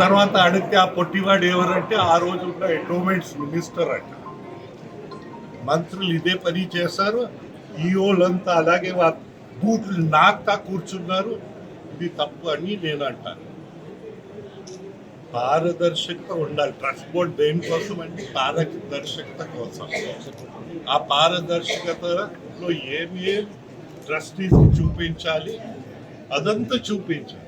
తర్వాత అడిగితే ఆ పొట్టివాడు ఎవరంటే ఆ రోజు ఉన్న ఎటోమెంట్స్ మినిస్టర్ అంట. మంత్రులు ఇదే పని చేశారు. ఈఓలంతా అలాగే బూట్లు నాక్తా కూర్చున్నారు. ఇది తప్పు అని నేను అంటాను. పారదర్శకత ఉండాలి. ట్రస్ట్ బోర్డ్ దేనికోసం అంటే పారదర్శకత కోసం. ఆ పారదర్శకతలో ఏమేమి ట్రస్టీస్ చూపించాలి? అదంతా చూపించాలి.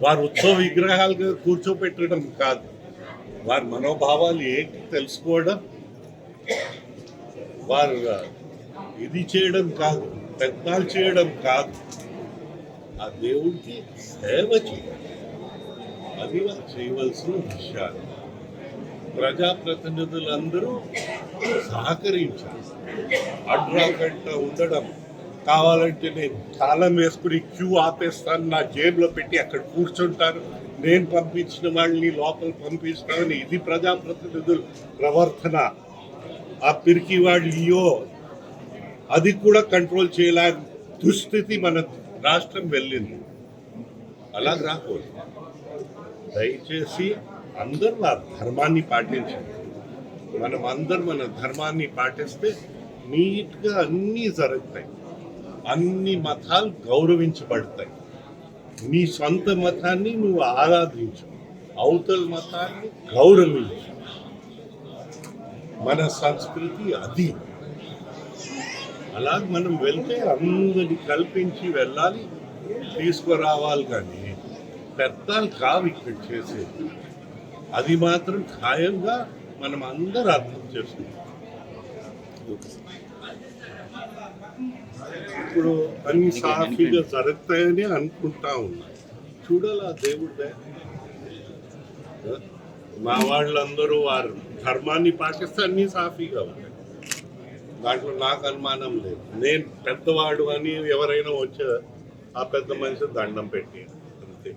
వారు ఉత్సవ విగ్రహాలుగా కూర్చోపెట్టడం కాదు. వారి మనోభావాలు ఏంటి తెలుసుకోవడం? వారు ఇది చేయడం కాదు పెద్దలు చేయడం కాదు. ఆ దేవుడికి సేవ చేయాలి. అది వారు చేయవలసిన విషయాలు. ప్రజాప్రతినిధులందరూ సహకరించాలి. అడ్రాకంట ఉండడం కావాలంటే నేను తాళం వేసుకుని క్యూ ఆపేస్తాను నా జేబులో పెట్టి అక్కడ కూర్చుంటారు నేను పంపించిన వాళ్ళని లోపల పంపిస్తానని ఇది ప్రజాప్రతినిధుల ప్రవర్తన. ఆ పిరికి వాళ్ళు ఇయో అది కూడా కంట్రోల్ చేయలే దుస్థితి మన రాష్ట్రం వెళ్ళింది. అలా రాకూడదు. దయచేసి అందరూ ఆ ధర్మాన్ని పాటించండి. మనం అందరు మన ధర్మాన్ని పాటిస్తే నీట్గా అన్నీ జరుగుతాయి. అన్ని మతాలు గౌరవించబడతాయి. నీ సొంత మతాన్ని నువ్వు ఆరాధించు. అవతల మతాన్ని గౌరవించు. మన సంస్కృతి అది. అలా మనం వెళ్తే అందరిని కల్పించి వెళ్ళాలి తీసుకురావాలి కానీ పెద్దలు కావు ఇక్కడ చేసేది అది మాత్రం ఖాయంగా మనం అందరూ అర్థం చేసుకుంటాం. ఇప్పుడు అన్ని సాఫీగా జరుగుతాయని అనుకుంటా ఉన్నా. చూడాలా ఆ? దేవుడి మా వాళ్ళందరూ వారు ధర్మాన్ని పాటిస్తే అన్ని సాఫీగా ఉంటాయి. దాంట్లో నాకు అనుమానం లేదు. నేను పెద్దవాడు అని ఎవరైనా వచ్చే ఆ పెద్ద మనిషి దండం పెట్టి అంతే.